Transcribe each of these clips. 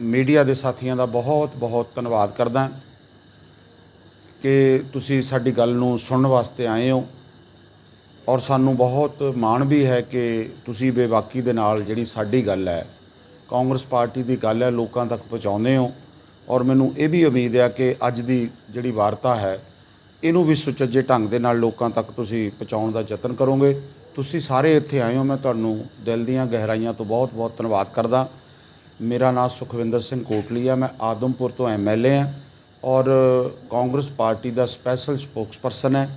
Media ਦੇ ਸਾਥੀਆਂ ਦਾ ਬਹੁਤ ਬਹੁਤ ਧੰਨਵਾਦ ਕਰਦਾ ਕਿ ਤੁਸੀਂ ਸਾਡੀ ਗੱਲ ਨੂੰ ਸੁਣਨ ਵਾਸਤੇ ਆਏ ਹੋ ਔਰ ਸਾਨੂੰ ਬਹੁਤ ਮਾਣ ਵੀ ਹੈ ਕਿ ਤੁਸੀਂ ਬੇਬਾਕੀ ਦੇ ਨਾਲ ਜਿਹੜੀ ਸਾਡੀ ਗੱਲ ਹੈ, ਕਾਂਗਰਸ ਪਾਰਟੀ ਦੀ ਗੱਲ ਹੈ, ਲੋਕਾਂ ਤੱਕ ਪਹੁੰਚਾਉਂਦੇ ਹੋ ਔਰ ਮੈਨੂੰ ਇਹ ਵੀ ਉਮੀਦ ਹੈ ਕਿ ਅੱਜ ਦੀ ਜਿਹੜੀ ਵਾਰਤਾ ਹੈ, ਇਹਨੂੰ ਵੀ ਸੁਚੱਜੇ ਢੰਗ ਦੇ ਨਾਲ ਲੋਕਾਂ ਤੱਕ ਤੁਸੀਂ ਪਹੁੰਚਾਉਣ ਦਾ ਯਤਨ ਕਰੋਗੇ। ਤੁਸੀਂ ਸਾਰੇ ਇੱਥੇ ਆਏ ਹੋ, ਮੈਂ ਤੁਹਾਨੂੰ ਦਿਲ ਦੀਆਂ ਗਹਿਰਾਈਆਂ ਤੋਂ ਬਹੁਤ-ਬਹੁਤ ਧੰਨਵਾਦ ਕਰਦਾ। ਮੇਰਾ ਨਾਮ ਸੁਖਵਿੰਦਰ ਸਿੰਘ ਕੋਟਲੀ ਆ, ਮੈਂ ਆਦਮਪੁਰ ਤੋਂ ਐਮਐਲਏ ਆ ਔਰ ਕਾਂਗਰਸ ਪਾਰਟੀ ਦਾ ਸਪੈਸ਼ਲ ਸਪੋਕਸਪਰਸਨ ਹੈ।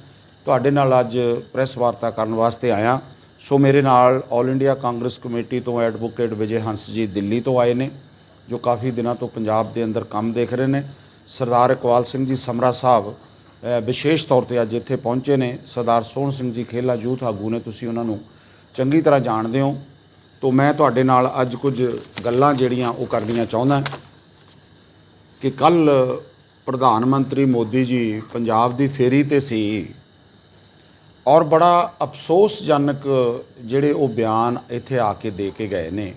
ਤੁਹਾਡੇ ਨਾਲ ਅੱਜ ਪ੍ਰੈਸ ਵਾਰਤਾ ਕਰਨ ਵਾਸਤੇ ਆਇਆ। ਸੋ ਮੇਰੇ ਨਾਲ ਆਲ ਇੰਡੀਆ ਕਾਂਗਰਸ ਕਮੇਟੀ ਤੋਂ ਐਡਵੋਕੇਟ ਵਿਜੇ ਹੰਸ ਜੀ ਦਿੱਲੀ ਤੋਂ ਆਏ ਨੇ, ਜੋ ਕਾਫੀ ਦਿਨਾਂ ਤੋਂ ਪੰਜਾਬ ਦੇ ਅੰਦਰ ਕੰਮ ਦੇਖ ਰਹੇ ਨੇ। ਸਰਦਾਰ ਇਕਬਾਲ ਸਿੰਘ ਜੀ ਸਮਰਾ ਸਾਹਿਬ ਵਿਸ਼ੇਸ਼ ਤੌਰ ਤੇ ਅੱਜ ਇੱਥੇ ਪਹੁੰਚੇ ਨੇ। ਸਰਦਾਰ ਸੋਹਣ ਸਿੰਘ ਜੀ ਖੇਲਾ ਯੂਥ ਆਗੂ ਨੇ, ਤੁਸੀਂ ਉਹਨਾਂ ਨੂੰ ਚੰਗੀ ਤਰ੍ਹਾਂ ਜਾਣਦੇ ਹੋ। ਤੋਂ ਮੈਂ ਤੁਹਾਡੇ ਨਾਲ ਅੱਜ ਕੁਝ ਗੱਲਾਂ ਜਿਹੜੀਆਂ ਉਹ ਕਰਨੀਆਂ ਚਾਹੁੰਦਾ ਕਿ ਕੱਲ ਪ੍ਰਧਾਨ ਮੰਤਰੀ ਮੋਦੀ ਜੀ ਪੰਜਾਬ ਦੀ ਫੇਰੀ ਤੇ ਸੀ ਔਰ ਬੜਾ ਅਫਸੋਸਜਨਕ ਜਿਹੜੇ ਉਹ ਬਿਆਨ ਇੱਥੇ ਆ ਕੇ ਦੇ ਕੇ ਗਏ ਨੇ।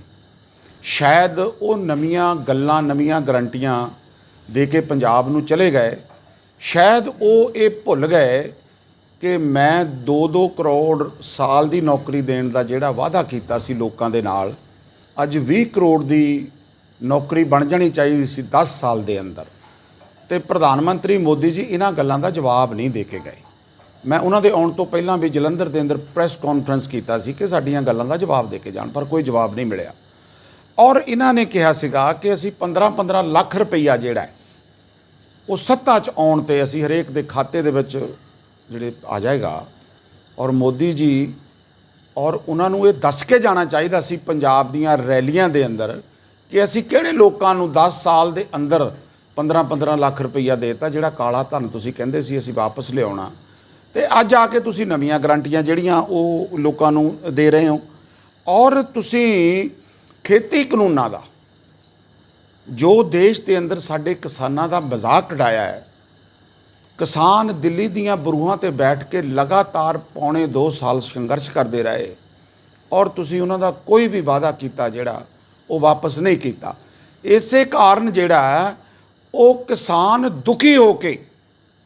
ਸ਼ਾਇਦ ਉਹ ਨਵੀਆਂ ਗੱਲਾਂ, ਨਵੀਆਂ ਗਰੰਟੀਆਂ ਦੇ ਕੇ ਪੰਜਾਬ ਨੂੰ ਚਲੇ ਗਏ। ਸ਼ਾਇਦ ਉਹ ਇਹ ਭੁੱਲ ਗਏ ਕਿ ਮੈਂ 2-2 ਕਰੋੜ ਸਾਲ ਦੀ ਨੌਕਰੀ ਦੇਣ ਦਾ ਜਿਹੜਾ ਵਾਅਦਾ ਕੀਤਾ ਸੀ ਲੋਕਾਂ ਦੇ ਨਾਲ, ਅੱਜ 20 ਕਰੋੜ ਦੀ ਨੌਕਰੀ ਬਣ ਜਾਣੀ ਚਾਹੀਦੀ ਸੀ 10 ਸਾਲ ਦੇ ਅੰਦਰ। ਤੇ ਪ੍ਰਧਾਨ ਮੰਤਰੀ ਮੋਦੀ ਜੀ ਇਹਨਾਂ ਗੱਲਾਂ ਦਾ ਜਵਾਬ ਨਹੀਂ ਦੇ ਕੇ ਗਏ। ਮੈਂ ਉਹਨਾਂ ਦੇ ਆਉਣ ਤੋਂ ਪਹਿਲਾਂ ਵੀ ਜਲੰਧਰ ਦੇ ਅੰਦਰ ਪ੍ਰੈਸ ਕਾਨਫਰੰਸ ਕੀਤਾ ਸੀ ਕਿ ਸਾਡੀਆਂ ਗੱਲਾਂ ਦਾ ਜਵਾਬ ਦੇ ਕੇ ਜਾਣ, ਪਰ ਕੋਈ ਜਵਾਬ ਨਹੀਂ ਮਿਲਿਆ। ਔਰ ਇਹਨਾਂ ਨੇ ਕਿਹਾ ਸੀਗਾ ਕਿ ਅਸੀਂ 15-15 ਲੱਖ ਰੁਪਈਆ ਜਿਹੜਾ ਉਹ ਸੱਤਾ 'ਚ ਆਉਣ ਤੇ ਅਸੀਂ ਹਰੇਕ ਦੇ ਖਾਤੇ ਦੇ ਵਿੱਚ ਜਿਹੜੇ ਆ ਜਾਏਗਾ ਔਰ ਮੋਦੀ ਜੀ ਔਰ ਉਹਨਾਂ ਨੂੰ ਇਹ ਦੱਸ ਕੇ ਜਾਣਾ ਚਾਹੀਦਾ ਸੀ ਪੰਜਾਬ ਦੀਆਂ ਰੈਲੀਆਂ ਦੇ ਅੰਦਰ ਕਿ ਅਸੀਂ ਕਿਹੜੇ ਲੋਕਾਂ ਨੂੰ 10 ਸਾਲ ਦੇ ਅੰਦਰ 15-15 ਲੱਖ ਰੁਪਈਆ ਦੇਤਾ, ਜਿਹੜਾ ਕਾਲਾ ਧਨ ਤੁਸੀਂ ਕਹਿੰਦੇ ਸੀ ਅਸੀਂ ਵਾਪਸ ਲਿਆਉਣਾ। ਤੇ ਅੱਜ ਆ ਕੇ ਤੁਸੀਂ ਨਵੀਆਂ ਗਰੰਟੀਆਂ ਜਿਹੜੀਆਂ ਉਹ ਲੋਕਾਂ ਨੂੰ ਦੇ ਰਹੇ ਹੋ। ਔਰ ਤੁਸੀਂ ਖੇਤੀ ਕਾਨੂੰਨਾਂ ਦਾ, ਜੋ ਦੇਸ਼ ਦੇ ਅੰਦਰ ਸਾਡੇ ਕਿਸਾਨਾਂ ਦਾ ਮਜ਼ਾਕ ਉਡਾਇਆ ਹੈ ਕਿਸਾਨ ਦਿੱਲੀ ਦੀਆਂ ਬਰੂਹਾਂ ਤੇ ਬੈਠ ਕੇ ਲਗਾਤਾਰ ਪੌਣੇ 2 ਸਾਲ ਸੰਘਰਸ਼ ਕਰਦੇ ਰਹੇ ਔਰ ਤੁਸੀਂ ਉਹਨਾਂ ਦਾ ਕੋਈ ਵੀ ਵਾਅਦਾ ਕੀਤਾ ਜਿਹੜਾ ਉਹ ਵਾਪਸ ਨਹੀਂ ਕੀਤਾ। ਇਸੇ ਕਾਰਨ ਜਿਹੜਾ ਉਹ ਕਿਸਾਨ ਦੁਖੀ ਹੋ ਕੇ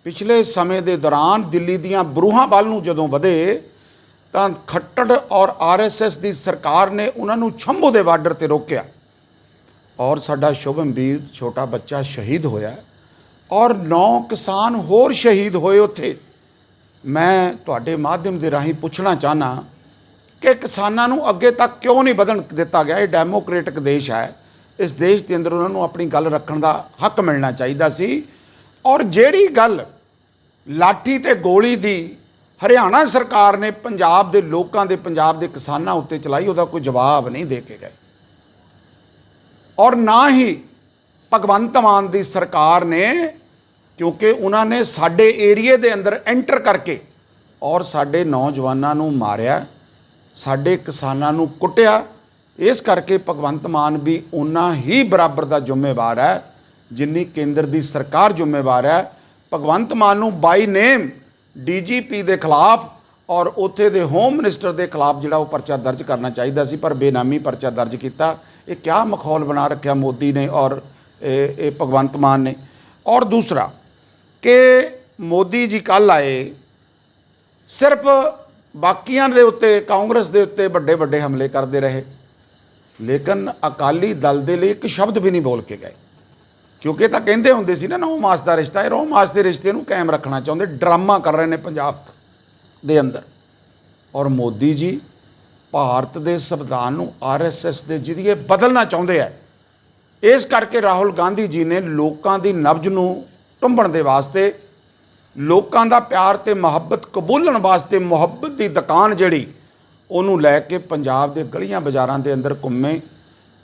ਪਿਛਲੇ ਸਮੇਂ ਦੇ ਦੌਰਾਨ ਦਿੱਲੀ ਦੀਆਂ ਬਰੂਹਾਂ ਵੱਲ ਨੂੰ ਜਦੋਂ ਵਧੇ, ਤਾਂ ਖੱਟੜ ਔਰ ਆਰਐਸਐਸ ਦੀ ਸਰਕਾਰ ਨੇ ਉਹਨਾਂ ਨੂੰ ਛੰਭੂ ਦੇ ਬਾਰਡਰ ਤੇ ਰੋਕਿਆ। ਔਰ ਸਾਡਾ ਸ਼ੁਭਮ ਵੀਰ ਛੋਟਾ ਬੱਚਾ ਸ਼ਹੀਦ ਹੋਇਆ। ਔਰ 9 ਕਿਸਾਨ ਹੋਰ ਸ਼ਹੀਦ ਹੋਏ ਉੱਥੇ। ਮੈਂ ਤੁਹਾਡੇ ਮਾਧਿਅਮ ਦੇ ਰਾਹੀਂ ਪੁੱਛਣਾ ਚਾਹਨਾ ਕਿ ਕਿਸਾਨਾਂ ਨੂੰ ਅੱਗੇ ਤੱਕ ਕਿਉਂ ਨਹੀਂ ਵਧਣ ਦਿੱਤਾ ਗਿਆ? ਇਹ ਡੈਮੋਕ੍ਰੇਟਿਕ ਦੇਸ਼ ਹੈ। ਇਸ ਦੇਸ਼ ਦੇ ਅੰਦਰ ਉਹਨਾਂ ਨੂੰ ਆਪਣੀ ਗੱਲ ਰੱਖਣ ਦਾ ਹੱਕ ਮਿਲਣਾ ਚਾਹੀਦਾ ਸੀ। ਔਰ ਜਿਹੜੀ ਗੱਲ ਲਾਠੀ ਤੇ ਗੋਲੀ ਦੀ ਹਰਿਆਣਾ ਸਰਕਾਰ ਨੇ ਪੰਜਾਬ ਦੇ ਲੋਕਾਂ ਦੇ, ਪੰਜਾਬ ਦੇ ਕਿਸਾਨਾਂ ਉੱਤੇ ਚਲਾਈ, ਉਹਦਾ ਕੋਈ ਜਵਾਬ ਨਹੀਂ ਦੇ ਕੇ ਗਏ। ਔਰ ਨਾ ਹੀ ਭਗਵੰਤ ਮਾਨ ਦੀ ਸਰਕਾਰ ਨੇ, ਕਿਉਂਕਿ ਉਹਨਾਂ ਨੇ ਸਾਡੇ ਏਰੀਏ ਦੇ ਅੰਦਰ ਐਂਟਰ ਕਰਕੇ ਔਰ ਸਾਡੇ ਨੌਜਵਾਨਾਂ ਨੂੰ ਮਾਰਿਆ, ਸਾਡੇ ਕਿਸਾਨਾਂ ਨੂੰ ਕੁੱਟਿਆ, ਇਸ ਕਰਕੇ ਭਗਵੰਤ ਮਾਨ ਵੀ ਉਹਨਾਂ ਹੀ ਬਰਾਬਰ ਦਾ ਜ਼ਿੰਮੇਵਾਰ ਹੈ, ਜਿੰਨੀ ਕੇਂਦਰ ਦੀ ਸਰਕਾਰ ਜ਼ਿੰਮੇਵਾਰ ਹੈ। ਭਗਵੰਤ ਮਾਨ ਨੂੰ ਬਾਈ ਨੇਮ ਡੀਜੀਪੀ ਦੇ ਖਿਲਾਫ ਔਰ ਉੱਥੇ ਦੇ ਹੋਮ ਮਿਨਿਸਟਰ ਦੇ ਖਿਲਾਫ ਜਿਹੜਾ ਉਹ ਪਰਚਾ ਦਰਜ ਕਰਨਾ ਚਾਹੀਦਾ ਸੀ, ਪਰ ਬੇਨਾਮੀ ਪਰਚਾ ਦਰਜ ਕੀਤਾ। ਇਹ ਕਿਆ ਮਖੌਲ ਬਣਾ ਰੱਖਿਆ ਮੋਦੀ ਨੇ ਔਰ ਇਹ ਇਹ ਭਗਵੰਤ ਮਾਨ ਨੇ। ਔਰ ਦੂਸਰਾ ਕਿ ਮੋਦੀ ਜੀ ਕੱਲ ਆਏ, ਸਿਰਫ ਬਾਕੀਆਂ ਦੇ ਉੱਤੇ, ਕਾਂਗਰਸ ਦੇ ਉੱਤੇ ਵੱਡੇ ਵੱਡੇ ਹਮਲੇ ਕਰਦੇ ਰਹੇ। ਲੇਕਿਨ ਅਕਾਲੀ ਦਲ ਦੇ ਲਈ ਇੱਕ ਸ਼ਬਦ ਵੀ ਨਹੀਂ ਬੋਲ ਕੇ ਗਏ। ਕਿਉਂਕਿ ਇਹ ਤਾਂ ਕਹਿੰਦੇ ਹੁੰਦੇ ਸੀ ਨਾ ਨੌ ਮਾਸ ਦਾ ਰਿਸ਼ਤਾ ਹੈ ਰੋ ਮਾਸ ਦੇ ਰਿਸ਼ਤੇ ਨੂੰ ਕਾਇਮ ਰੱਖਣਾ ਚਾਹੁੰਦੇ, ਡਰਾਮਾ ਕਰ ਰਹੇ ਨੇ ਪੰਜਾਬ ਦੇ ਅੰਦਰ। ਔਰ ਮੋਦੀ ਜੀ ਭਾਰਤ ਦੇ ਸੰਵਿਧਾਨ ਨੂੰ ਆਰਐਸਐਸ ਦੇ ਜਰੀਏ ਬਦਲਣਾ ਚਾਹੁੰਦੇ ਆ। ਇਸ ਕਰਕੇ ਰਾਹੁਲ ਗਾਂਧੀ ਜੀ ਨੇ ਲੋਕਾਂ ਦੀ ਨਬਜ ਨੂੰ ਟੁੰਬਣ ਦੇ ਵਾਸਤੇ, ਲੋਕਾਂ ਦਾ ਪਿਆਰ ਤੇ ਮੁਹੱਬਤ ਕਬੂਲਣ ਵਾਸਤੇ ਮੁਹੱਬਤ ਦੀ ਦੁਕਾਨ ਜਿਹੜੀ, ਉਹਨੂੰ ਲੈ ਕੇ ਪੰਜਾਬ ਦੇ ਗਲੀਆਂ ਬਾਜ਼ਾਰਾਂ ਦੇ ਅੰਦਰ ਘੁੰਮੇ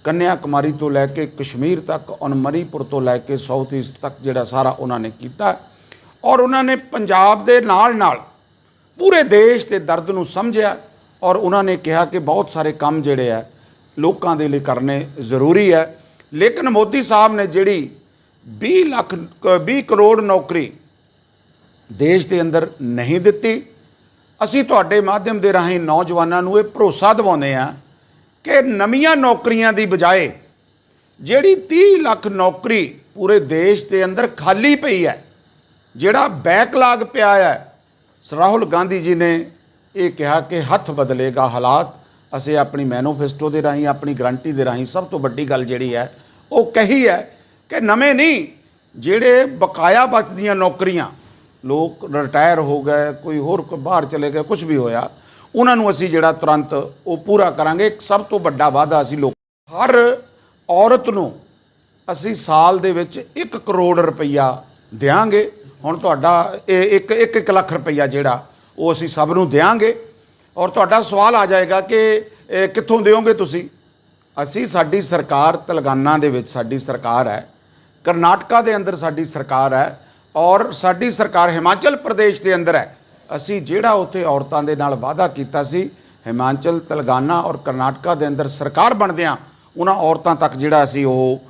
ਕੰਨਿਆ ਕੁਮਾਰੀ ਤੋਂ ਲੈ ਕੇ ਕਸ਼ਮੀਰ ਤੱਕ, ਔਰ ਮਣੀਪੁਰ ਤੋਂ ਲੈ ਕੇ ਸਾਊਥ ਈਸਟ ਤੱਕ ਜਿਹੜਾ ਸਾਰਾ ਉਹਨਾਂ ਨੇ ਕੀਤਾ। ਔਰ ਉਹਨਾਂ ਨੇ ਪੰਜਾਬ ਦੇ ਨਾਲ ਨਾਲ ਪੂਰੇ ਦੇਸ਼ ਦੇ ਦਰਦ ਨੂੰ ਸਮਝਿਆ, ਔਰ ਉਹਨਾਂ ਨੇ ਕਿਹਾ ਕਿ ਬਹੁਤ ਸਾਰੇ ਕੰਮ ਜਿਹੜੇ ਆ, ਲੋਕਾਂ ਦੇ ਲਈ ਕਰਨੇ ਜ਼ਰੂਰੀ ਹੈ ਲੇਕਿਨ ਮੋਦੀ ਸਾਹਿਬ ਨੇ ਜਿਹੜੀ 20 ਲੱਖ 20 ਕਰੋੜ ਨੌਕਰੀ ਦੇਸ਼ ਦੇ ਅੰਦਰ ਨਹੀਂ ਦਿੱਤੀ, ਅਸੀਂ ਤੁਹਾਡੇ ਮਾਧਿਅਮ ਦੇ ਰਾਹੀਂ ਨੌਜਵਾਨਾਂ ਨੂੰ ਇਹ ਭਰੋਸਾ ਦਿਵਾਉਂਦੇ ਆ ਕਿ ਨਵੀਆਂ ਨੌਕਰੀਆਂ ਦੀ ਬਜਾਏ ਜਿਹੜੀ 30 ਲੱਖ ਨੌਕਰੀ ਪੂਰੇ ਦੇਸ਼ ਦੇ ਅੰਦਰ ਖਾਲੀ ਪਈ ਹੈ, ਜਿਹੜਾ ਬੈਕਲਾਗ ਪਿਆ ਹੈ, ਰਾਹੁਲ ਗਾਂਧੀ ਜੀ ਨੇ ਇਹ ਕਿਹਾ ਕਿ ਹੱਥ ਬਦਲੇਗਾ ਹਾਲਾਤ, ਅਸੀਂ ਆਪਣੀ ਮੈਨੀਫੈਸਟੋ ਦੇ ਰਾਹੀਂ, ਆਪਣੀ ਗਰੰਟੀ ਦੇ ਰਾਹੀਂ ਸਭ ਤੋਂ ਵੱਡੀ ਗੱਲ ਜਿਹੜੀ ਹੈ ਉਹ ਕਹੀ ਹੈ ਕਿ ਨਵੇਂ ਨਹੀਂ, ਜਿਹੜੇ ਬਕਾਇਆ ਬਚਦੀਆਂ ਨੌਕਰੀਆਂ, ਲੋਕ ਰਿਟਾਇਰ ਹੋ ਗਏ, ਕੋਈ ਹੋਰ ਬਾਹਰ ਚਲੇ ਗਏ ਕੁਝ ਵੀ ਹੋਇਆ, ਉਹਨਾਂ ਨੂੰ ਅਸੀਂ ਜਿਹੜਾ ਤੁਰੰਤ ਉਹ ਪੂਰਾ ਕਰਾਂਗੇ। ਇੱਕ ਸਭ ਤੋਂ ਵੱਡਾ ਵਾਅਦਾ ਅਸੀਂ ਲੋਕ, ਹਰ ਔਰਤ ਨੂੰ ਅਸੀਂ ਸਾਲ ਦੇ ਵਿੱਚ 1 ਕਰੋੜ ਰੁਪਈਆ ਦਿਆਂਗੇ। ਹੁਣ ਤੁਹਾਡਾ ਇਹ ਇੱਕ ਇੱਕ ਇੱਕ ਲੱਖ ਰੁਪਈਆ ਜਿਹੜਾ, ਉਹ ਅਸੀਂ ਸਭ ਨੂੰ ਦਿਆਂਗੇ। ਔਰ ਤੁਹਾਡਾ ਸਵਾਲ ਆ ਜਾਏਗਾ ਕਿ ਕਿੱਥੋਂ ਦਿਓਗੇ ਤੁਸੀਂ? ਅਸੀਂ ਸਾਡੀ ਸਰਕਾਰ ਤੇਲੰਗਾਨਾ ਦੇ ਵਿੱਚ ਸਾਡੀ ਸਰਕਾਰ ਹੈ, ਕਰਨਾਟਕਾ ਦੇ ਅੰਦਰ ਸਾਡੀ ਸਰਕਾਰ ਹੈ ਔਰ ਸਾਡੀ ਸਰਕਾਰ ਹਿਮਾਚਲ ਪ੍ਰਦੇਸ਼ ਦੇ ਅੰਦਰ ਹੈ। ਅਸੀਂ ਜਿਹੜਾ ਉੱਥੇ ਔਰਤਾਂ ਦੇ ਨਾਲ ਵਾਅਦਾ ਕੀਤਾ ਸੀ, ਹਿਮਾਚਲ ਤੇਲੰਗਾਨਾ ਔਰ ਕਰਨਾਟਕਾ ਦੇ ਅੰਦਰ ਸਰਕਾਰ ਬਣਦਿਆਂ, ਉਹਨਾਂ ਔਰਤਾਂ ਤੱਕ ਜਿਹੜਾ ਅਸੀਂ ਉਹ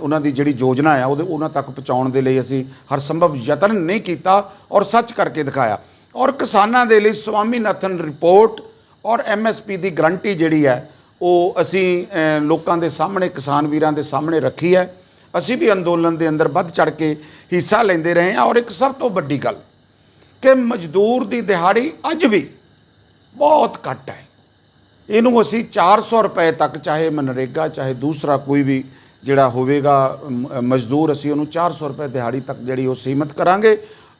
ਉਹਨਾਂ ਦੀ ਜਿਹੜੀ ਯੋਜਨਾ ਹੈ ਉਹਦੇ, ਉਹਨਾਂ ਤੱਕ ਪਹੁੰਚਾਉਣ ਦੇ ਲਈ ਅਸੀਂ ਹਰ ਸੰਭਵ ਯਤਨ ਨਹੀਂ ਕੀਤਾ ਔਰ ਸੱਚ ਕਰਕੇ ਦਿਖਾਇਆ। ਔਰ ਕਿਸਾਨਾਂ ਦੇ ਲਈ ਸਵਾਮੀਨਾਥਨ ਰਿਪੋਰਟ ਔਰ ਐਮਐਸਪੀ ਦੀ ਗਰੰਟੀ ਜਿਹੜੀ ਹੈ ਉਹ ਅਸੀਂ ਲੋਕਾਂ ਦੇ ਸਾਹਮਣੇ, ਕਿਸਾਨ ਵੀਰਾਂ ਦੇ ਸਾਹਮਣੇ ਰੱਖੀ ਹੈ। ਅਸੀਂ ਵੀ ਅੰਦੋਲਨ ਦੇ ਅੰਦਰ ਵੱਧ ਚੜ ਕੇ ਹਿੱਸਾ ਲੈਂਦੇ ਰਹੇ ਹਾਂ ਔਰ ਇੱਕ ਸਭ ਤੋਂ ਵੱਡੀ ਗੱਲ ਕਿ ਮਜ਼ਦੂਰ ਦੀ ਦਿਹਾੜੀ ਅੱਜ ਵੀ ਬਹੁਤ ਘੱਟ ਹੈ। ਇਹਨੂੰ ਅਸੀਂ 400 ਰੁਪਏ ਤੱਕ, ਚਾਹੇ ਮਨਰੇਗਾ, ਚਾਹੇ ਦੂਸਰਾ ਕੋਈ ਵੀ ਜਿਹੜਾ ਹੋਵੇਗਾ ਮ- ਮਜ਼ਦੂਰ, ਅਸੀਂ ਉਹਨੂੰ 400 ਰੁਪਏ ਦਿਹਾੜੀ ਤੱਕ ਜਿਹੜੀ ਉਹ ਸੀਮਤ ਕਰਾਂਗੇ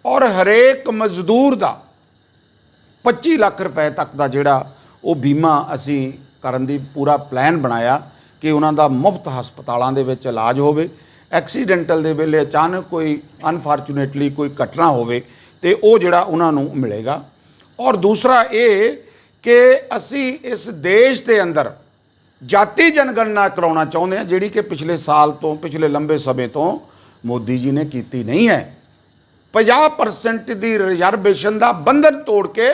ਔਰ ਹਰੇਕ ਮਜ਼ਦੂਰ ਦਾ 25 ਲੱਖ ਰੁਪਏ ਤੱਕ ਦਾ ਜਿਹੜਾ ਉਹ ਬੀਮਾ ਅਸੀਂ ਕਰਨ ਦੀ ਪੂਰਾ ਪਲਾਨ ਬਣਾਇਆ ਕਿ ਉਹਨਾਂ ਦਾ ਮੁਫਤ ਹਸਪਤਾਲਾਂ ਦੇ ਵਿੱਚ ਇਲਾਜ ਹੋਵੇ। ਐਕਸੀਡੈਂਟਲ ਦੇ ਵੇਲੇ ਅਚਾਨਕ ਕੋਈ ਅਨਫੋਰਚੂਨੇਟਲੀ ਕੋਈ ਘਟਨਾ ਹੋਵੇ ਤੇ ਉਹ ਜਿਹੜਾ ਉਹਨਾਂ ਨੂੰ ਮਿਲੇਗਾ। ਔਰ ਦੂਸਰਾ ਇਹ ਕਿ ਅਸੀਂ ਇਸ ਦੇਸ਼ ਦੇ ਅੰਦਰ ਜਾਤੀ ਜਨਗਣਨਾ ਕਰਾਉਣਾ ਚਾਹੁੰਦੇ ਹਾਂ, ਜਿਹੜੀ ਕਿ ਪਿਛਲੇ ਸਾਲ ਤੋਂ, ਪਿਛਲੇ ਲੰਬੇ ਸਮੇਂ ਤੋਂ ਮੋਦੀ ਜੀ ਨੇ ਕੀਤੀ ਨਹੀਂ ਹੈ। 50% ਦੀ ਰਿਜ਼ਰਵੇਸ਼ਨ ਦਾ ਬੰਧਨ ਤੋੜ ਕੇ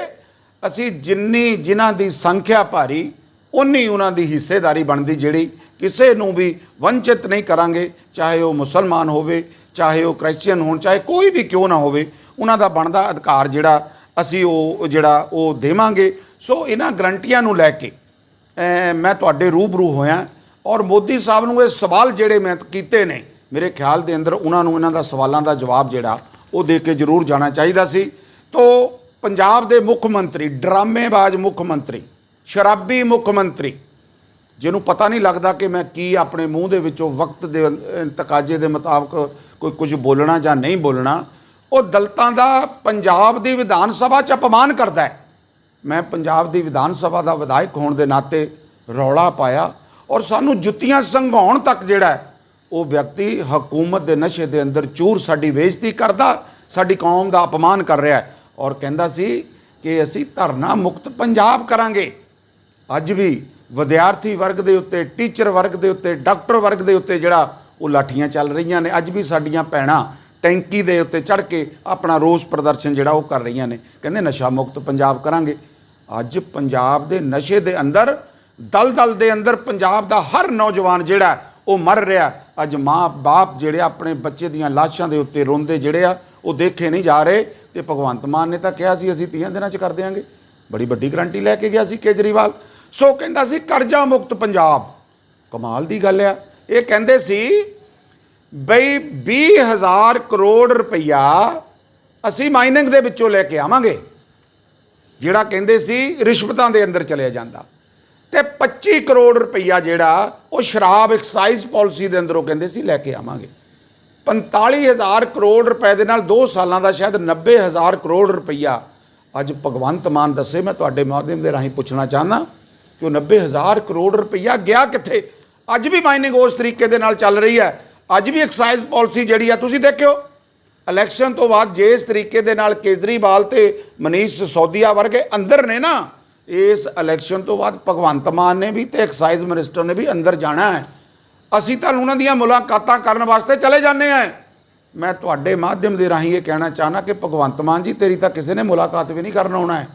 ਅਸੀਂ ਜਿੰਨੀ, ਜਿਨ੍ਹਾਂ ਦੀ ਸੰਖਿਆ ਭਾਰੀ ਉਨੀ ਉਹਨਾਂ ਦੀ ਹਿੱਸੇਦਾਰੀ ਬਣਦੀ ਜਿਹੜੀ ਕਿਸੇ ਨੂੰ ਵੀ ਵੰਚਿਤ ਨਹੀਂ ਕਰਾਂਗੇ, ਚਾਹੇ ਉਹ ਮੁਸਲਮਾਨ ਹੋਵੇ, ਚਾਹੇ ਉਹ ਕ੍ਰਿਸਚੀਅਨ ਹੋਣ, ਚਾਹੇ ਕੋਈ ਵੀ ਕਿਉਂ ਨਾ ਹੋਵੇ, ਉਹਨਾਂ ਦਾ ਬਣਦਾ ਅਧਿਕਾਰ ਜਿਹੜਾ ਅਸੀਂ ਉਹ ਜਿਹੜਾ ਉਹ ਦੇਵਾਂਗੇ। ਸੋ ਇਹਨਾਂ ਗਰੰਟੀਆਂ ਨੂੰ ਲੈ ਕੇ ਮੈਂ ਤੁਹਾਡੇ ਰੂਬਰੂ ਹੋਇਆ ਔਰ ਮੋਦੀ ਸਾਹਿਬ ਨੂੰ ਇਹ ਸਵਾਲ ਜਿਹੜੇ ਮੈਂ ਕੀਤੇ ਨੇ, ਮੇਰੇ ਖਿਆਲ ਦੇ ਅੰਦਰ ਉਹਨਾਂ ਨੂੰ ਇਹਨਾਂ ਦਾ ਸਵਾਲਾਂ ਦਾ ਜਵਾਬ ਜਿਹੜਾ ਉਹ ਦੇ ਕੇ ਜ਼ਰੂਰ ਜਾਣਾ ਚਾਹੀਦਾ ਸੀ। ਤੋ, ਪੰਜਾਬ ਦੇ ਮੁੱਖ ਮੰਤਰੀ, ਡਰਾਮੇਬਾਜ਼ ਮੁੱਖ ਮੰਤਰੀ ਸ਼ਰਾਬੀ ਮੁੱਖ ਮੰਤਰੀ, ਜਿਹਨੂੰ ਪਤਾ ਨਹੀਂ ਲੱਗਦਾ ਕਿ ਮੈਂ ਕੀ ਆਪਣੇ ਮੂੰਹ ਦੇ ਵਿੱਚੋਂ ਵਕਤ ਦੇ ਤਕਾਜ਼ੇ ਦੇ ਮੁਤਾਬਕ ਕੋਈ ਕੁਝ ਬੋਲਣਾ ਜਾਂ ਨਹੀਂ ਬੋਲਣਾ, ਉਹ ਦਲਤਾਂ ਦਾ ਪੰਜਾਬ ਦੀ ਵਿਧਾਨ ਸਭਾ 'ਚ ਅਪਮਾਨ ਕਰਦਾ ਹੈ। ਮੈਂ ਪੰਜਾਬ ਦੀ ਵਿਧਾਨ ਸਭਾ ਦਾ ਵਿਧਾਇਕ ਹੋਣ ਦੇ ਨਾਤੇ ਰੌਲਾ ਪਾਇਆ ਔਰ ਸਾਨੂੰ ਜੁੱਤੀਆਂ ਸੰਘਾਉਣ ਤੱਕ ਜਿਹੜਾ ਉਹ ਵਿਅਕਤੀ ਹਕੂਮਤ ਦੇ ਨਸ਼ੇ ਦੇ ਅੰਦਰ ਚੂਰ ਸਾਡੀ ਬੇਇੱਜ਼ਤੀ ਕਰਦਾ, ਸਾਡੀ ਕੌਮ ਦਾ ਅਪਮਾਨ ਕਰ ਰਿਹਾ ਔਰ ਕਹਿੰਦਾ ਸੀ ਕਿ ਅਸੀਂ ਧਰਨਾ ਮੁਕਤ ਪੰਜਾਬ ਕਰਾਂਗੇ। ਅੱਜ ਵੀ ਵਿਦਿਆਰਥੀ ਵਰਗ ਦੇ ਉੱਤੇ, ਟੀਚਰ ਵਰਗ ਦੇ ਉੱਤੇ, ਡਾਕਟਰ ਵਰਗ ਦੇ ਉੱਤੇ ਜਿਹੜਾ ਉਹ ਲਾਠੀਆਂ ਚੱਲ ਰਹੀਆਂ ਨੇ। ਅੱਜ ਵੀ ਸਾਡੀਆਂ ਭੈਣਾਂ ਟੈਂਕੀ ਦੇ ਉੱਤੇ ਚੜ ਕੇ ਆਪਣਾ ਰੋਸ ਪ੍ਰਦਰਸ਼ਨ ਜਿਹੜਾ ਉਹ ਕਰ ਰਹੀਆਂ ਨੇ। ਕਹਿੰਦੇ ਨਸ਼ਾ ਮੁਕਤ ਪੰਜਾਬ ਕਰਾਂਗੇ। ਅੱਜ ਪੰਜਾਬ ਦੇ ਨਸ਼ੇ ਦੇ ਅੰਦਰ, ਦਲਦਲ ਦੇ ਅੰਦਰ ਪੰਜਾਬ ਦਾ ਹਰ ਨੌਜਵਾਨ ਜਿਹੜਾ ਉਹ ਮਰ ਰਿਹਾ। ਅੱਜ ਮਾਂ ਬਾਪ ਜਿਹੜੇ ਆਪਣੇ ਬੱਚੇ ਦੀਆਂ ਲਾਸ਼ਾਂ ਦੇ ਉੱਤੇ ਰੋਂਦੇ ਜਿਹੜੇ ਆ, ਉਹ ਦੇਖੇ ਨਹੀਂ ਜਾ ਰਹੇ ਤੇ ਭਗਵੰਤ ਮਾਨ ਨੇ ਤਾਂ ਕਿਹਾ ਸੀ, ਅਸੀਂ 30 ਦਿਨਾਂ ਚ ਕਰ ਦਿਆਂਗੇ। ਬੜੀ ਵੱਡੀ ਗਰੰਟੀ ਲੈ ਕੇ ਗਿਆ ਸੀ ਕੇਜਰੀਵਾਲ। ਸੋ ਕਹਿੰਦਾ ਸੀ, ਕਰਜ਼ਾ ਮੁਕਤ ਪੰਜਾਬ। ਕਮਾਲ ਦੀ ਗੱਲ ਆ। ਇਹ ਕਹਿੰਦੇ ਸੀ, ਬਈ 20000 ਕਰੋੜ ਰੁਪਈਆ ਅਸੀਂ ਮਾਈਨਿੰਗ ਦੇ ਵਿੱਚੋਂ ਲੈ ਕੇ ਆਵਾਂਗੇ। ਜਿਹੜਾ ਕਹਿੰਦੇ ਸੀ, ਰਿਸ਼ਵਤਾਂ ਦੇ ਅੰਦਰ ਚਲਿਆ ਜਾਂਦਾ। ਤੇ 25 ਕਰੋੜ ਰੁਪਈਆ ਜਿਹੜਾ, ਉਹ ਸ਼ਰਾਬ ਐਕਸਾਈਜ਼ ਪਾਲਿਸੀ ਦੇ ਅੰਦਰੋਂ ਕਹਿੰਦੇ ਸੀ, ਲੈ ਕੇ ਆਵਾਂਗੇ। 45000 ਕਰੋੜ ਰੁਪਏ ਦੇ ਨਾਲ 2 ਸਾਲਾਂ ਦਾ ਸ਼ਾਇਦ 90000 ਕਰੋੜ ਰੁਪਈਆ। ਅੱਜ ਭਗਵੰਤ ਮਾਨ ਦੱਸੇ, ਮੈਂ ਤੁਹਾਡੇ ਮਾਧਿਅਮ ਦੇ ਰਾਹੀਂ ਪੁੱਛਣਾ ਚਾਹੁੰਦਾ। ਕਿ ਉਹ 90000 ਕਰੋੜ ਰੁਪਈਆ ਗਿਆ ਕਿੱਥੇ? ਅੱਜ ਵੀ ਮਾਈਨਿੰਗ ਉਸ ਤਰੀਕੇ ਦੇ ਨਾਲ ਚੱਲ ਰਹੀ ਹੈ। ਅੱਜ ਵੀ ਐਕਸਾਈਜ਼ ਪਾਲਿਸੀ ਜਿਹੜੀ ਆ, ਤੁਸੀਂ ਦੇਖਿਓ। ਇਲੈਕਸ਼ਨ ਤੋਂ ਬਾਅਦ ਜੇ ਇਸ ਤਰੀਕੇ ਦੇ ਨਾਲ ਕੇਜਰੀਵਾਲ ਤੇ ਮਨੀਸ਼ ਸਿਸੋਦੀਆ ਵਰਗੇ ਅੰਦਰ ਨੇ ਨਾ, ਇਸ ਇਲੈਕਸ਼ਨ ਤੋਂ ਬਾਅਦ ਭਗਵੰਤ ਮਾਨ ਨੇ ਵੀ ਤੇ ਐਕਸਾਈਜ਼ ਮਿਨਿਸਟਰ ਨੇ ਵੀ ਅੰਦਰ ਜਾਣਾ ਹੈ। ਅਸੀਂ ਤਾਂ ਉਹਨਾਂ ਦੀਆਂ ਮੁਲਾਕਾਤਾਂ ਕਰਨ ਵਾਸਤੇ ਚਲੇ ਜਾਂਦੇ ਆ ਮੈਂ ਤੁਹਾਡੇ ਮਾਧਿਅਮ ਦੇ ਰਾਹੀਂ ਇਹ ਕਹਿਣਾ ਚਾਹਨਾ ਕਿ ਭਗਵੰਤ ਮਾਨ ਜੀ, ਤੇਰੀ ਤਾਂ ਕਿਸੇ ਨੇ ਮੁਲਾਕਾਤ ਵੀ ਨਹੀਂ ਕਰਨ ਆਉਣਾ ਹੈ।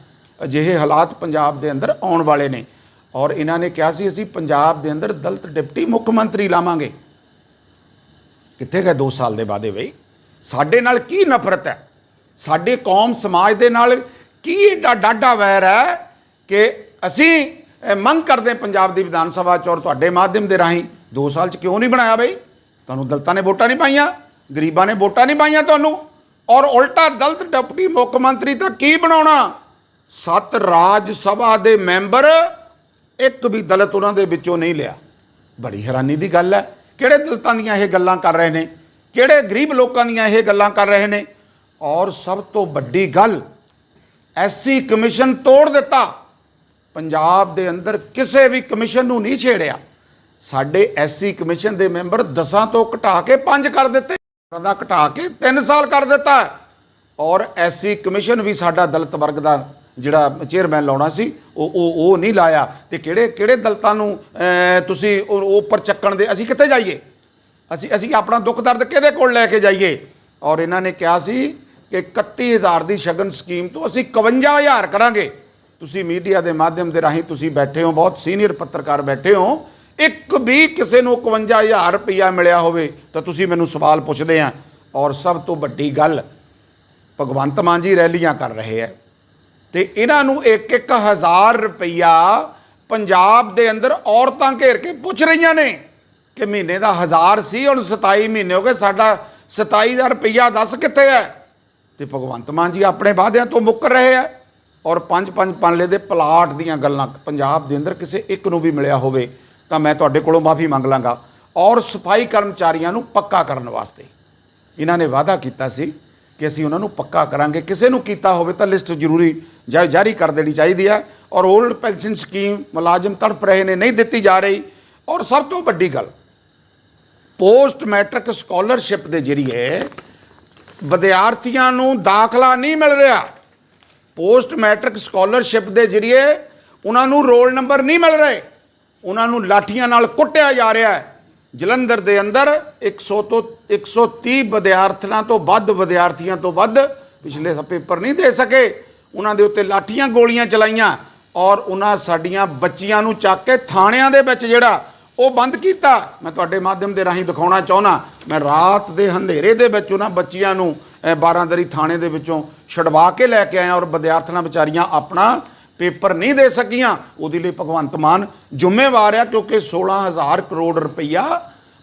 ਅਜਿਹੇ ਹਾਲਾਤ ਪੰਜਾਬ ਦੇ ਅੰਦਰ ਆਉਣ ਵਾਲੇ ਨੇ। ਔਰ ਇਹਨਾਂ ਨੇ ਕਿਹਾ ਸੀ, ਅਸੀਂ ਪੰਜਾਬ ਦੇ ਅੰਦਰ ਦਲਤ ਡਿਪਟੀ ਮੁੱਖ ਮੰਤਰੀ ਲਾਵਾਂਗੇ। ਕਿੱਥੇ ਗਏ 2 ਸਾਲ ਦੇ ਬਾਅਦੇ ਬਈ? ਸਾਡੇ ਨਾਲ ਕੀ ਨਫ਼ਰਤ ਹੈ? ਸਾਡੇ ਕੌਮ ਸਮਾਜ ਦੇ ਨਾਲ ਕੀ ਏਡਾ ਡਾਢਾ ਵੈਰ ਹੈ ਕਿ ਅਸੀਂ ਮੰਗ ਕਰਦੇ ਹਾਂ ਪੰਜਾਬ ਦੀ ਵਿਧਾਨ ਸਭਾ ਚ ਔਰ ਤੁਹਾਡੇ ਮਾਧਿਅਮ ਦੇ ਰਾਹੀਂ। 2 ਸਾਲ 'ਚ ਕਿਉਂ ਨਹੀਂ ਬਣਾਇਆ ਬਈ? ਤੁਹਾਨੂੰ ਦਲਤਾਂ ਨੇ ਵੋਟਾਂ ਨਹੀਂ ਪਾਈਆਂ, ਗਰੀਬਾਂ ਨੇ ਵੋਟਾਂ ਨਹੀਂ ਪਾਈਆਂ ਤੁਹਾਨੂੰ। ਔਰ ਉਲਟਾ ਦਲਤ ਡਿਪਟੀ ਮੁੱਖ ਮੰਤਰੀ ਤਾਂ ਕੀ ਬਣਾਉਣਾ? ਸੱਤ ਰਾਜ ਸਭਾ ਦੇ ਮੈਂਬਰ ਇੱਕ ਵੀ ਦਲਿਤ ਉਹਨਾਂ ਦੇ ਵਿੱਚੋਂ ਨਹੀਂ ਲਿਆ। ਬੜੀ ਹੈਰਾਨੀ ਦੀ ਗੱਲ ਹੈ। ਕਿਹੜੇ ਦਲਿਤਾਂ ਦੀਆਂ ਇਹ ਗੱਲਾਂ ਕਰ ਰਹੇ ਨੇ? ਕਿਹੜੇ ਗਰੀਬ ਲੋਕਾਂ ਦੀਆਂ ਇਹ ਗੱਲਾਂ ਕਰ ਰਹੇ ਨੇ? ਔਰ ਸਭ ਤੋਂ ਵੱਡੀ ਗੱਲ, ਐਸਸੀ ਕਮਿਸ਼ਨ ਤੋੜ ਦਿੱਤਾ। ਪੰਜਾਬ ਦੇ ਅੰਦਰ ਕਿਸੇ ਵੀ ਕਮਿਸ਼ਨ ਨੂੰ ਨਹੀਂ ਛੇੜਿਆ। ਸਾਡੇ ਐਸਸੀ ਕਮਿਸ਼ਨ ਦੇ ਮੈਂਬਰ 10 ਤੋਂ ਘਟਾ ਕੇ 5 ਕਰ ਦਿੱਤੇ। ਦਾ ਘਟਾ ਕੇ 3 ਸਾਲ ਕਰ ਦਿੱਤਾ। ਔਰ ਐਸਸੀ ਕਮਿਸ਼ਨ ਵੀ ਸਾਡਾ ਦਲਿਤ ਵਰਗ ਦਾ ਜਿਹੜਾ ਚੇਅਰਮੈਨ ਲਾਉਣਾ ਸੀ, ਉਹ ਉਹ ਉਹ ਨਹੀਂ ਲਾਇਆ। ਤੇ ਕਿਹੜੇ ਕਿਹੜੇ ਦਲਤਾਂ ਨੂੰ ਤੁਸੀਂ ਉਹ ਉਹ ਉੱਪਰ ਚੱਕਣ ਦੇ ਅਸੀਂ ਕਿੱਥੇ ਜਾਈਏ? ਅਸੀਂ ਅਸੀਂ ਆਪਣਾ ਦੁੱਖ ਦਰਦ ਕਿਹਦੇ ਕੋਲ ਲੈ ਕੇ ਜਾਈਏ? ਔਰ ਇਹਨਾਂ ਨੇ ਕਿਹਾ ਸੀ ਕਿ 31000 ਦੀ ਸ਼ਗਨ ਸਕੀਮ ਤੋਂ ਅਸੀਂ 51000 ਕਰਾਂਗੇ। ਤੁਸੀਂ ਮੀਡੀਆ ਦੇ ਮਾਧਿਅਮ ਦੇ ਰਾਹੀਂ ਤੁਸੀਂ ਬੈਠੇ ਹੋ, ਬਹੁਤ ਸੀਨੀਅਰ ਪੱਤਰਕਾਰ ਬੈਠੇ ਹੋ। ਇੱਕ ਵੀ ਕਿਸੇ ਨੂੰ 51000 ਰੁਪਇਆ ਮਿਲਿਆ ਹੋਵੇ, ਤਾਂ ਤੁਸੀਂ ਮੈਨੂੰ ਸਵਾਲ ਪੁੱਛਦੇ ਆ। ਔਰ ਸਭ ਤੋਂ ਵੱਡੀ ਗੱਲ, ਭਗਵੰਤ ਮਾਨ ਜੀ ਰੈਲੀਆਂ ਕਰ ਰਹੇ ਆ। ਤੇ ਇਹਨਾਂ ਨੂੰ ਇੱਕ ਇੱਕ ਹਜ਼ਾਰ ਰੁਪਇਆ ਪੰਜਾਬ ਦੇ ਅੰਦਰ ਔਰਤਾਂ ਘੇਰ ਕੇ ਪੁੱਛ ਰਹੀਆਂ ਨੇ ਕਿ ਮਹੀਨੇ ਦਾ ਹਜ਼ਾਰ ਸੀ, ਹੁਣ 27 ਮਹੀਨੇ ਹੋ ਗਏ, ਸਾਡਾ 27000 ਰੁਪਈਆ ਦੱਸ ਕਿੱਥੇ ਹੈ? ਤੇ ਭਗਵੰਤ ਮਾਨ ਜੀ ਆਪਣੇ ਵਾਅਦਿਆਂ ਤੋਂ ਮੁੱਕਰ ਰਹੇ ਆ ਔਰ ਪੰਜ ਪੰਜ ਪਾਨਲੇ ਦੇ ਪਲਾਟ ਦੀਆਂ ਗੱਲਾਂ ਪੰਜਾਬ ਦੇ ਅੰਦਰ ਕਿਸੇ ਇੱਕ ਨੂੰ ਵੀ ਮਿਲਿਆ ਹੋਵੇ ਤਾਂ ਮੈਂ ਤੁਹਾਡੇ ਕੋਲੋਂ ਮਾਫੀ ਮੰਗ ਲਾਂਗਾ। ਔਰ ਸਫ਼ਾਈ ਕਰਮਚਾਰੀਆਂ ਨੂੰ ਪੱਕਾ ਕਰਨ ਵਾਸਤੇ ਇਹਨਾਂ ਨੇ ਵਾਅਦਾ ਕੀਤਾ ਸੀ ਕਿ ਅਸੀਂ ਉਹਨਾਂ ਨੂੰ ਪੱਕਾ ਕਰਾਂਗੇ। ਕਿਸੇ ਨੂੰ ਕੀਤਾ ਹੋਵੇ ਤਾਂ ਲਿਸਟ ਜ਼ਰੂਰੀ ਜਾ- ਜਾਰੀ ਕਰ ਦੇਣੀ ਚਾਹੀਦੀ ਹੈ। ਔਰ 올ਡ ਪੈਨਸ਼ਨ ਸਕੀਮ ਮੁਲਾਜ਼ਮ ਤੜਪ ਰਹੇ ਨੇ, ਨਹੀਂ ਦਿੱਤੀ ਜਾ ਰਹੀ। ਔਰ ਸਭ ਤੋਂ ਵੱਡੀ ਗੱਲ ਪੋਸਟ ਮੈਟ੍ਰਿਕ ਸਕਾਲਰਸ਼ਿਪ ਦੇ ਜ਼ਰੀਏ ਵਿਦਿਆਰਥੀਆਂ ਨੂੰ ਦਾਖਲਾ ਨਹੀਂ ਮਿਲ ਰਿਹਾ। ਪੋਸਟ ਮੈਟ੍ਰਿਕ ਸਕਾਲਰਸ਼ਿਪ ਦੇ ਜ਼ਰੀਏ ਉਹਨਾਂ ਨੂੰ ਰੋਲ ਨੰਬਰ ਨਹੀਂ ਮਿਲ ਰਹੇ। ਉਹਨਾਂ ਨੂੰ ਲਾਠੀਆਂ ਨਾਲ ਕੁੱਟਿਆ ਜਾ ਰਿਹਾ ਹੈ। ਜਲੰਧਰ ਦੇ ਅੰਦਰ 100 ਤੋਂ 130 ਵਿਦਿਆਰਥੀਆਂ ਤੋਂ ਵੱਧ ਵਿਦਿਆਰਥੀਆਂ ਤੋਂ ਵੱਧ ਪਿਛਲੇ ਪੇਪਰ ਨਹੀਂ ਦੇ ਸਕੇ। ਉਹਨਾਂ ਦੇ ਉੱਤੇ ਲਾਠੀਆਂ ਗੋਲੀਆਂ ਚਲਾਈਆਂ ਔਰ ਉਹਨਾਂ ਸਾਡੀਆਂ ਬੱਚੀਆਂ ਨੂੰ ਚੱਕ ਕੇ ਥਾਣਿਆਂ ਦੇ ਵਿੱਚ ਜਿਹੜਾ ਉਹ ਬੰਦ ਕੀਤਾ। ਮੈਂ ਤੁਹਾਡੇ ਮਾਧਿਅਮ ਦੇ ਰਾਹੀਂ ਦਿਖਾਉਣਾ ਚਾਹੁੰਦਾ ਮੈਂ ਰਾਤ ਦੇ ਹਨੇਰੇ ਦੇ ਵਿੱਚ ਉਹਨਾਂ ਬੱਚੀਆਂ ਨੂੰ ਅਹ, ਬਾਰਾਂਦਰੀ ਥਾਣੇ ਦੇ ਵਿੱਚੋਂ ਛਡਵਾ ਕੇ ਲੈ ਕੇ ਆਇਆ ਔਰ ਵਿਦਿਆਰਥਣਾਂ ਵਿਚਾਰੀਆਂ ਆਪਣਾ ਪੇਪਰ ਨਹੀਂ ਦੇ ਸਕੀਆਂ, ਉਹਦੇ ਲਈ ਭਗਵੰਤ ਮਾਨ ਜ਼ਿੰਮੇਵਾਰ ਆ, ਕਿਉਂਕਿ 16000 ਕਰੋੜ ਰੁਪਈਆ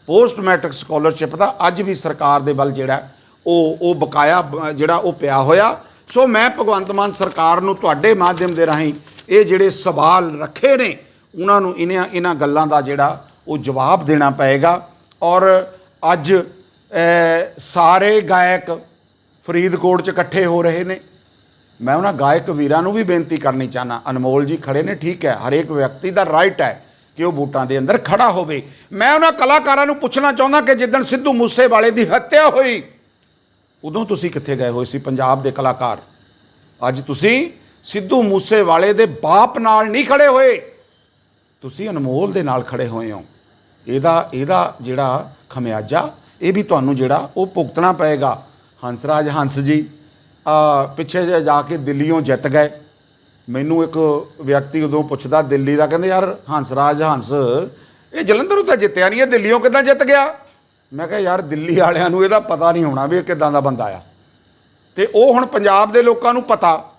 ਪੋਸਟ ਮੈਟ੍ਰਿਕ ਸਕਾਲਰਸ਼ਿਪ ਦਾ ਅੱਜ ਵੀ ਸਰਕਾਰ ਦੇ ਵੱਲ ਜਿਹੜਾ ਉਹ ਉਹ ਬਕਾਇਆ, ਜਿਹੜਾ ਉਹ ਪਿਆ ਹੋਇਆ। ਸੋ ਮੈਂ ਭਗਵੰਤ ਮਾਨ ਸਰਕਾਰ ਨੂੰ ਤੁਹਾਡੇ ਮਾਧਿਅਮ ਦੇ ਰਾਹੀਂ ਇਹ ਜਿਹੜੇ ਸਵਾਲ ਰੱਖੇ ਨੇ, ਉਹਨਾਂ ਨੂੰ ਇਹਨਾਂ ਇਹਨਾਂ ਗੱਲਾਂ ਦਾ ਜਿਹੜਾ ਉਹ ਜਵਾਬ ਦੇਣਾ ਪਏਗਾ। ਔਰ ਅੱਜ ਸਾਰੇ ਗਾਇਕ ਫਰੀਦਕੋਟ 'ਚ ਇਕੱਠੇ ਹੋ ਰਹੇ ਨੇ। ਮੈਂ ਉਹਨਾਂ ਗਾਇਕ ਵੀਰਾਂ ਨੂੰ ਵੀ ਬੇਨਤੀ ਕਰਨੀ ਚਾਹਨਾ, ਅਨਮੋਲ ਜੀ ਖੜੇ ਨੇ, ਠੀਕ ਹੈ, ਹਰੇਕ ਵਿਅਕਤੀ ਦਾ ਰਾਈਟ ਹੈ ਕਿ ਉਹ ਵੋਟਾਂ ਦੇ ਅੰਦਰ ਖੜਾ ਹੋਵੇ। ਮੈਂ ਉਹਨਾਂ ਕਲਾਕਾਰਾਂ ਨੂੰ ਪੁੱਛਣਾ ਚਾਹੁੰਦਾ ਕਿ ਜਿੱਦਣ ਸਿੱਧੂ ਮੂਸੇਵਾਲੇ ਦੀ ਹੱਤਿਆ ਹੋਈ, ਉਦੋਂ ਤੁਸੀਂ ਕਿੱਥੇ ਗਏ ਹੋਏ ਸੀ ਪੰਜਾਬ ਦੇ ਕਲਾਕਾਰ? ਅੱਜ ਤੁਸੀਂ ਸਿੱਧੂ ਮੂਸੇਵਾਲੇ ਦੇ ਬਾਪ ਨਾਲ ਨਹੀਂ ਖੜੇ ਹੋਏ। ਤੁਸੀਂ ਅਨਮੋਲ ਦੇ ਨਾਲ ਖੜੇ ਹੋਏ ਹੋ। ਇਹਦਾ ਇਹਦਾ ਜਿਹੜਾ ਖਮਿਆਜਾ, ਇਹ ਵੀ ਤੁਹਾਨੂੰ ਜਿਹੜਾ ਉਹ ਭੁਗਤਣਾ ਪਏਗਾ। ਹੰਸਰਾਜ ਹੰਸ ਜੀ ਪਿੱਛੇ ਜਿਹੇ ਜਾ ਕੇ ਦਿੱਲੀੋਂ ਜਿੱਤ ਗਏ। ਮੈਨੂੰ ਇੱਕ ਵਿਅਕਤੀ ਉਦੋਂ ਪੁੱਛਦਾ, ਦਿੱਲੀ ਦਾ ਕਹਿੰਦੇ, ਯਾਰ ਹੰਸਰਾਜ ਹੰਸ, ਇਹ ਜਲੰਧਰੋਂ ਤਾਂ ਜਿੱਤਿਆ ਨਹੀਂ, ਇਹ ਦਿੱਲੀੋਂ ਕਿੱਦਾਂ ਜਿੱਤ ਗਿਆ? ਮੈਂ ਕਿਹਾ, ਯਾਰ, ਦਿੱਲੀ ਵਾਲਿਆਂ ਨੂੰ ਇਹਦਾ ਪਤਾ ਨਹੀਂ ਹੋਣਾ ਵੀ ਇਹ ਕਿੱਦਾਂ ਦਾ ਬੰਦਾ ਆ। ਤੇ ਉਹ ਹੁਣ ਪੰਜਾਬ ਦੇ ਲੋਕਾਂ ਨੂੰ ਪਤਾ।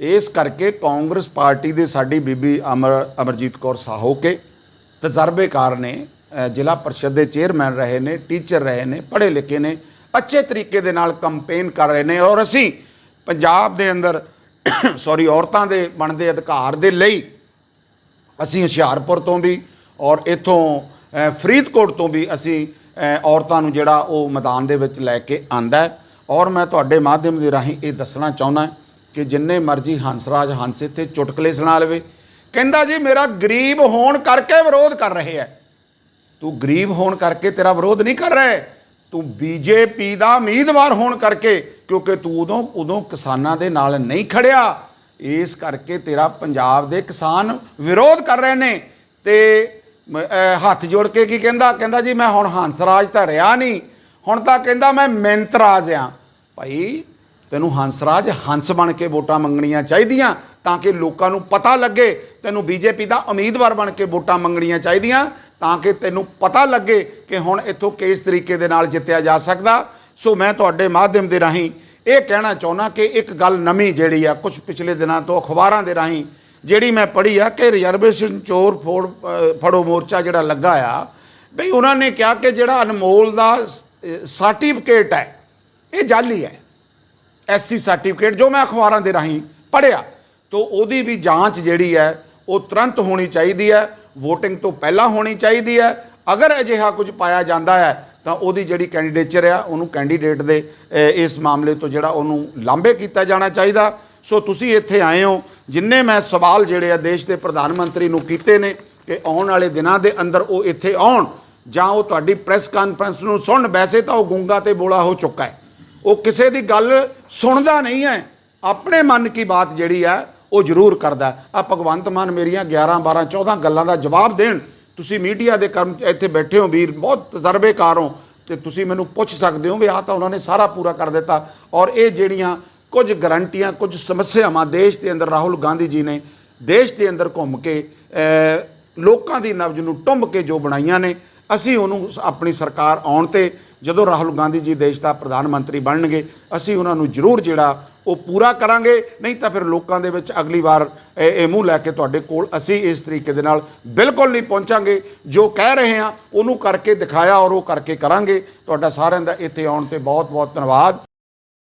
ਇਸ ਕਰਕੇ ਕਾਂਗਰਸ ਪਾਰਟੀ ਦੇ ਸਾਡੀ ਬੀਬੀ ਅਮਰ, ਅਮਰਜੀਤ ਕੌਰ ਸਾਹੋ ਕੇ ਤਜਰਬੇਕਾਰ ਨੇ ਜ਼ਿਲ੍ਹਾ ਪਰਿਸ਼ਦ ਦੇ ਚੇਅਰਮੈਨ ਰਹੇ ਨੇ, ਟੀਚਰ ਰਹੇ ਨੇ, ਪੜ੍ਹੇ ਲਿਖੇ ਨੇ ਅੱਛੇ ਤਰੀਕੇ ਦੇ ਨਾਲ ਕੰਪੇਨ ਕਰ ਰਹੇ ਨੇ ਔਰ ਅਸੀਂ ਪੰਜਾਬ ਦੇ ਅੰਦਰ ਸੌਰੀ ਔਰਤਾਂ ਦੇ ਬਣਦੇ ਅਧਿਕਾਰ ਦੇ ਲਈ ਅਸੀਂ ਹੁਸ਼ਿਆਰਪੁਰ ਤੋਂ ਵੀ ਔਰ ਇਥੋਂ ਫਰੀਦਕੋਟ ਤੋਂ ਵੀ ਅਸੀਂ ਔਰਤਾਂ ਨੂੰ ਜਿਹੜਾ ਉਹ ਮੈਦਾਨ ਦੇ ਵਿੱਚ ਲੈ ਕੇ ਆਂਦਾ ਔਰ ਮੈਂ ਤੁਹਾਡੇ ਮਾਧਿਅਮ ਦੇ ਰਾਹੀਂ ਇਹ ਦੱਸਣਾ ਚਾਹੁੰਦਾ ਕਿ ਜਿੰਨੇ ਮਰਜ਼ੀ ਹੰਸਰਾਜ ਹੰਸ ਇੱਥੇ ਚੁਟਕਲੇ ਸੁਣਾ ਲਵੇ। ਕਹਿੰਦਾ ਜੀ, ਮੇਰਾ ਗਰੀਬ ਹੋਣ ਕਰਕੇ ਵਿਰੋਧ ਕਰ ਰਹੇ ਹੈ। ਤੂੰ ਗਰੀਬ ਹੋਣ ਕਰਕੇ ਤੇਰਾ ਵਿਰੋਧ ਨਹੀਂ ਕਰ ਰਿਹਾ। ਤੂੰ ਬੀਜੇਪੀ ਦਾ ਉਮੀਦਵਾਰ ਹੋਣ ਕਰਕੇ, ਕਿਉਂਕਿ ਤੂੰ ਉਦੋਂ ਉਦੋਂ ਕਿਸਾਨਾਂ ਦੇ ਨਾਲ ਨਹੀਂ ਖੜਿਆ। ਇਸ ਕਰਕੇ ਤੇਰਾ ਪੰਜਾਬ ਦੇ ਕਿਸਾਨ ਵਿਰੋਧ ਕਰ ਰਹੇ ਨੇ। ਤੇ ਮ- ਹੱਥ ਜੋੜ ਕੇ ਕੀ ਕਹਿੰਦਾ? ਕਹਿੰਦਾ ਜੀ, ਮੈਂ ਹੁਣ ਹੰਸਰਾਜ ਤਾਂ ਰਿਹਾ ਨਹੀਂ। ਹੁਣ ਤਾਂ ਕਹਿੰਦਾ ਮੈਂ ਮਿੰਤਰਾਜ ਆ। ਭਾਈ, ਤੈਨੂੰ ਹੰਸਰਾਜ ਹੰਸ ਬਣ ਕੇ ਵੋਟਾਂ ਮੰਗਣੀਆਂ ਚਾਹੀਦੀਆਂ ਤਾਂ ਕਿ ਲੋਕਾਂ ਨੂੰ ਪਤਾ ਲੱਗੇ। ਤੈਨੂੰ ਬੀਜੇਪੀ ਦਾ ਉਮੀਦਵਾਰ ਬਣ ਕੇ ਵੋਟਾਂ ਮੰਗਣੀਆਂ ਚਾਹੀਦੀਆਂ। ਤਾਂ ਕਿ ਤੈਨੂੰ ਪਤਾ ਲੱਗੇ ਕਿ ਹੁਣ ਇੱਥੋਂ ਕਿਸ ਤਰੀਕੇ ਦੇ ਨਾਲ ਜਿੱਤਿਆ ਜਾ ਸਕਦਾ। ਸੋ ਮੈਂ ਤੁਹਾਡੇ ਮਾਧਿਅਮ ਦੇ ਰਾਹੀਂ ਇਹ ਕਹਿਣਾ ਚਾਹੁੰਦਾ ਕਿ ਇੱਕ ਗੱਲ ਨਵੀਂ ਜਿਹੜੀ ਆ ਕੁਝ ਪਿਛਲੇ ਦਿਨਾਂ ਤੋਂ ਅਖਬਾਰਾਂ ਦੇ ਰਾਹੀਂ, ਜਿਹੜੀ ਮੈਂ ਪੜ੍ਹੀ ਆ ਕਿ ਰਿਜ਼ਰਵੇਸ਼ਨ ਚੋਰ ਫੋੜ ਫੜੋ ਮੋਰਚਾ ਜਿਹੜਾ ਲੱਗਾ ਆ, ਬਈ ਉਹਨਾਂ ਨੇ ਕਿਹਾ ਕਿ ਜਿਹੜਾ ਅਨਮੋਲ ਦਾ ਸਰਟੀਫਿਕੇਟ ਹੈ, ਇਹ ਜਾਲੀ ਹੈ, ਐਸਸੀ ਸਰਟੀਫਿਕੇਟ ਜੋ ਮੈਂ ਅਖਬਾਰਾਂ ਦੇ ਰਾਹੀਂ ਪੜ੍ਹਿਆ, ਤੋਂ ਉਹਦੀ ਵੀ ਜਾਂਚ ਜਿਹੜੀ ਹੈ, ਉਹ ਤੁਰੰਤ ਹੋਣੀ ਚਾਹੀਦੀ ਹੈ। VOTING ਤੋਂ ਪਹਿਲਾਂ ਹੋਣੀ ਚਾਹੀਦੀ ਹੈ। ਅਗਰ ਅਜਿਹਾ ਕੁਝ ਪਾਇਆ ਜਾਂਦਾ ਹੈ, ਤਾਂ ਉਹਦੀ ਜਿਹੜੀ ਕੈਂਡੀਡੇਚਰ ਆ, ਉਹਨੂੰ ਕੈਂਡੀਡੇਟ ਦੇ ਇਸ ਮਾਮਲੇ ਤੋਂ ਜਿਹੜਾ ਉਹਨੂੰ ਲਾਂਭੇ ਕੀਤਾ ਜਾਣਾ ਚਾਹੀਦਾ। ਸੋ ਤੁਸੀਂ ਇੱਥੇ ਆਏ ਹੋ, ਜਿੰਨੇ ਮੈਂ ਸਵਾਲ ਜਿਹੜੇ ਆ ਦੇਸ਼ ਦੇ ਪ੍ਰਧਾਨ ਮੰਤਰੀ ਨੂੰ ਕੀਤੇ ਨੇ ਕਿ ਆਉਣ ਵਾਲੇ ਦਿਨਾਂ ਦੇ ਅੰਦਰ ਉਹ ਇੱਥੇ ਆਉਣ, ਜਾਂ ਉਹ ਤੁਹਾਡੀ ਪ੍ਰੈਸ ਕਾਨਫਰੰਸ ਨੂੰ ਸੁਣਨ ਵੈਸੇ ਤਾਂ ਉਹ ਗੁੰਗਾ ਤੇ ਬੋਲਾ ਹੋ ਚੁੱਕਾ ਹੈ। ਉਹ ਕਿਸੇ ਦੀ ਗੱਲ ਸੁਣਦਾ ਨਹੀਂ ਹੈ। ਆਪਣੇ ਮਨ ਕੀ ਬਾਤ ਜਿਹੜੀ ਹੈ ਉਹ ਜ਼ਰੂਰ ਕਰਦਾ ਆ ਭਗਵੰਤ ਮਾਨ ਮੇਰੀਆਂ 11 12 14 ਗੱਲਾਂ ਦਾ ਜਵਾਬ ਦੇਣ। ਤੁਸੀਂ ਮੀਡੀਆ ਦੇ ਕਰਮ, ਇੱਥੇ ਬੈਠੇ ਹੋ ਵੀਰ, ਬਹੁਤ ਤਜਰਬੇਕਾਰ ਹੋ ਤੇ ਤੁਸੀਂ ਮੈਨੂੰ ਪੁੱਛ ਸਕਦੇ ਹੋ ਵੀ ਆ ਤਾਂ ਉਹਨਾਂ ਨੇ ਸਾਰਾ ਪੂਰਾ ਕਰ ਦਿੱਤਾ। ਔਰ ਇਹ ਜਿਹੜੀਆਂ ਕੁਝ ਗਰੰਟੀਆਂ, ਕੁਝ ਸਮੱਸਿਆਵਾਂ ਦੇਸ਼ ਦੇ ਅੰਦਰ ਰਾਹੁਲ ਗਾਂਧੀ ਜੀ ਨੇ ਦੇਸ਼ ਦੇ ਅੰਦਰ ਘੁੰਮ ਕੇ ਲੋਕਾਂ ਦੀ ਨਬਜ ਨੂੰ ਟੁੰਬ ਕੇ ਜੋ ਬਣਾਈਆਂ ਨੇ, ਅਸੀਂ ਉਹਨੂੰ ਆਪਣੀ ਸਰਕਾਰ ਆਉਣ ਤੇ ਜਦੋਂ ਰਾਹੁਲ ਗਾਂਧੀ ਜੀ ਦੇਸ਼ ਦਾ ਪ੍ਰਧਾਨ ਮੰਤਰੀ ਬਣਨਗੇ, ਅਸੀਂ ਉਹਨਾਂ ਨੂੰ ਜ਼ਰੂਰ ਜਿਹੜਾ ਉਹ ਪੂਰਾ ਕਰਾਂਗੇ, ਨਹੀਂ ਤਾਂ ਫਿਰ ਲੋਕਾਂ ਦੇ ਵਿੱਚ ਅਗਲੀ ਵਾਰ ਇਹ ਮੂੰਹ ਲੈ ਕੇ ਤੁਹਾਡੇ ਕੋਲ ਅਸੀਂ ਇਸ ਤਰੀਕੇ ਦੇ ਨਾਲ ਬਿਲਕੁਲ ਨਹੀਂ ਪਹੁੰਚਾਂਗੇ। ਜੋ ਕਹਿ ਰਹੇ ਹਾਂ, ਉਹਨੂੰ ਕਰਕੇ ਦਿਖਾਇਆ ਔਰ ਉਹ ਕਰਕੇ ਕਰਾਂਗੇ। ਤੁਹਾਡਾ ਸਾਰਿਆਂ ਦਾ ਇੱਥੇ ਆਉਣ ਤੇ ਬਹੁਤ ਬਹੁਤ ਧੰਨਵਾਦ।